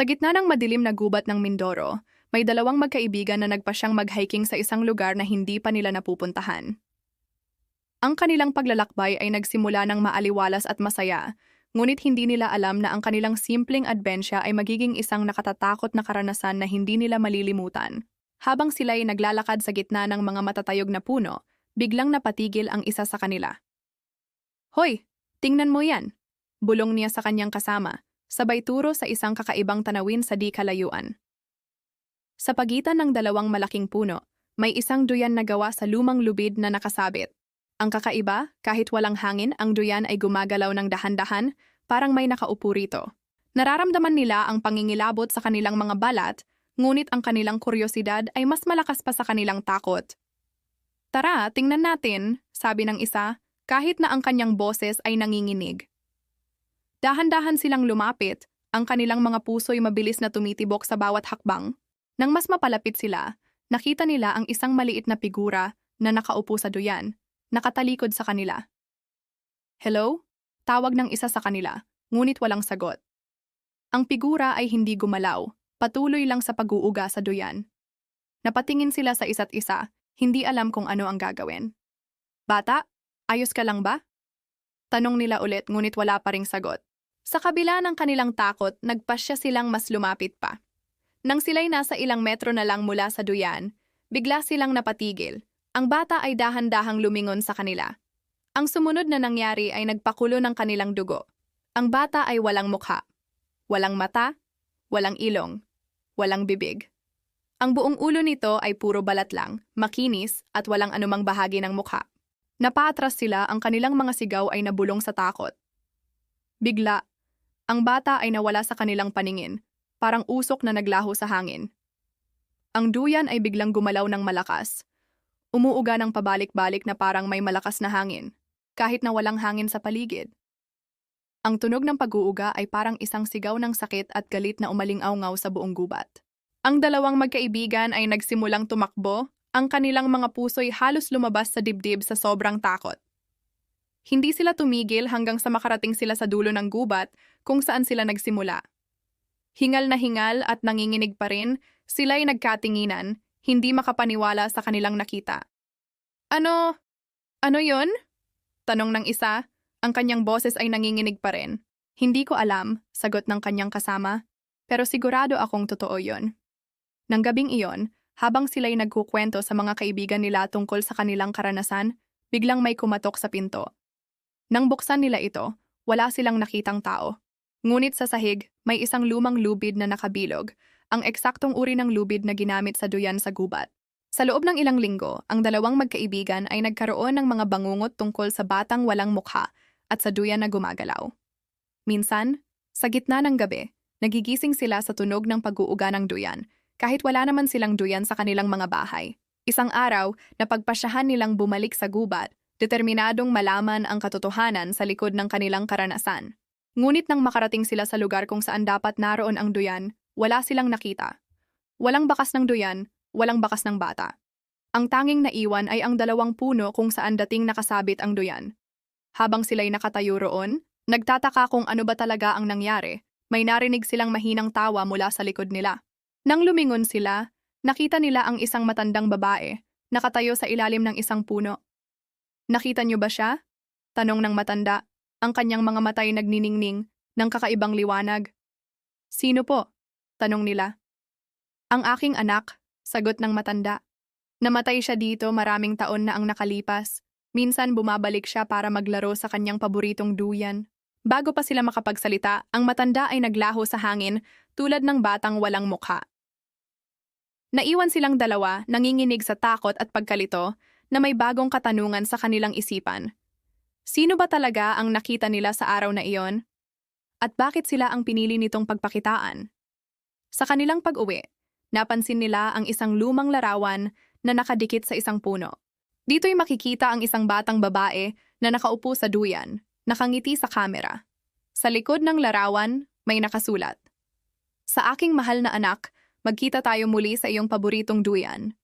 Sa gitna ng madilim na gubat ng Mindoro, may dalawang magkaibigan na nagpasyang mag-hiking sa isang lugar na hindi pa nila napupuntahan. Ang kanilang paglalakbay ay nagsimula ng maaliwalas at masaya, ngunit hindi nila alam na ang kanilang simpleng adbensya ay magiging isang nakatatakot na karanasan na hindi nila malilimutan. Habang sila ay naglalakad sa gitna ng mga matatayog na puno, biglang napatigil ang isa sa kanila. Hoy, tingnan mo yan! Bulong niya sa kanyang kasama, sabay turo sa isang kakaibang tanawin sa di kalayuan. Sa pagitan ng dalawang malaking puno, may isang duyan na gawa sa lumang lubid na nakasabit. Ang kakaiba, kahit walang hangin, ang duyan ay gumagalaw ng dahan-dahan, parang may nakaupo rito. Nararamdaman nila ang pangingilabot sa kanilang mga balat, ngunit ang kanilang kuryosidad ay mas malakas pa sa kanilang takot. Tara, tingnan natin, sabi ng isa, kahit na ang kanyang boses ay nanginginig. Dahan-dahan silang lumapit, ang kanilang mga puso'y mabilis na tumitibok sa bawat hakbang. Nang mas mapalapit sila, nakita nila ang isang maliit na figura na nakaupo sa duyan, nakatalikod sa kanila. Hello? Tawag ng isa sa kanila, ngunit walang sagot. Ang figura ay hindi gumalaw, patuloy lang sa pag-uuga sa duyan. Napatingin sila sa isa't isa, hindi alam kung ano ang gagawin. Bata, ayos ka lang ba? Tanong nila ulit ngunit wala pa ring sagot. Sa kabila ng kanilang takot, nagpasya silang mas lumapit pa. Nang sila'y nasa ilang metro na lang mula sa duyan, bigla silang napatigil. Ang bata ay dahan-dahang lumingon sa kanila. Ang sumunod na nangyari ay nagpakulo ng kanilang dugo. Ang bata ay walang mukha. Walang mata, walang ilong, walang bibig. Ang buong ulo nito ay puro balat lang, makinis at walang anumang bahagi ng mukha. Napaatras sila ang kanilang mga sigaw ay nabulong sa takot. Bigla, ang bata ay nawala sa kanilang paningin, parang usok na naglaho sa hangin. Ang duyan ay biglang gumalaw ng malakas. Umuuga ng pabalik-balik na parang may malakas na hangin, kahit na walang hangin sa paligid. Ang tunog ng pag-uuga ay parang isang sigaw ng sakit at galit na umaling-awngaw sa buong gubat. Ang dalawang magkaibigan ay nagsimulang tumakbo, ang kanilang mga puso'y halos lumabas sa dibdib sa sobrang takot. Hindi sila tumigil hanggang sa makarating sila sa dulo ng gubat kung saan sila nagsimula. Hingal na hingal at nanginginig pa rin, sila'y nagkatinginan, hindi makapaniwala sa kanilang nakita. Ano? Ano yon? Tanong ng isa, ang kanyang boses ay nanginginig pa rin. Hindi ko alam, sagot ng kanyang kasama, pero sigurado akong totoo yon. Nang gabing iyon, habang sila'y nagkukwento sa mga kaibigan nila tungkol sa kanilang karanasan, biglang may kumatok sa pinto. Nang buksan nila ito, wala silang nakitang tao. Ngunit sa sahig, may isang lumang lubid na nakabilog, ang eksaktong uri ng lubid na ginamit sa duyan sa gubat. Sa loob ng ilang linggo, ang dalawang magkaibigan ay nagkaroon ng mga bangungot tungkol sa batang walang mukha at sa duyan na gumagalaw. Minsan, sa gitna ng gabi, nagigising sila sa tunog ng pag-uuga ng duyan, kahit wala naman silang duyan sa kanilang mga bahay. Isang araw, napagpasyahan nilang bumalik sa gubat, determinadong malaman ang katotohanan sa likod ng kanilang karanasan. Ngunit nang makarating sila sa lugar kung saan dapat naroon ang duyan, wala silang nakita. Walang bakas ng duyan, walang bakas ng bata. Ang tanging naiwan ay ang dalawang puno kung saan dating nakasabit ang duyan. Habang sila'y nakatayo roon, nagtataka kung ano ba talaga ang nangyari, may narinig silang mahinang tawa mula sa likod nila. Nang lumingon sila, nakita nila ang isang matandang babae, nakatayo sa ilalim ng isang puno. Nakita niyo ba siya? Tanong ng matanda, ang kanyang mga matay nagniningning ng kakaibang liwanag. Sino po? Tanong nila. Ang aking anak, sagot ng matanda. Namatay siya dito maraming taon na ang nakalipas. Minsan bumabalik siya para maglaro sa kanyang paboritong duyan. Bago pa sila makapagsalita, ang matanda ay naglaho sa hangin tulad ng batang walang mukha. Naiwan silang dalawa, nanginginig sa takot at pagkalito, na may bagong katanungan sa kanilang isipan. Sino ba talaga ang nakita nila sa araw na iyon? At bakit sila ang pinili nitong pagpakitaan? Sa kanilang pag-uwi, napansin nila ang isang lumang larawan na nakadikit sa isang puno. Dito'y makikita ang isang batang babae na nakaupo sa duyan, nakangiti sa kamera. Sa likod ng larawan, may nakasulat. Sa aking mahal na anak, magkita tayo muli sa iyong paboritong duyan.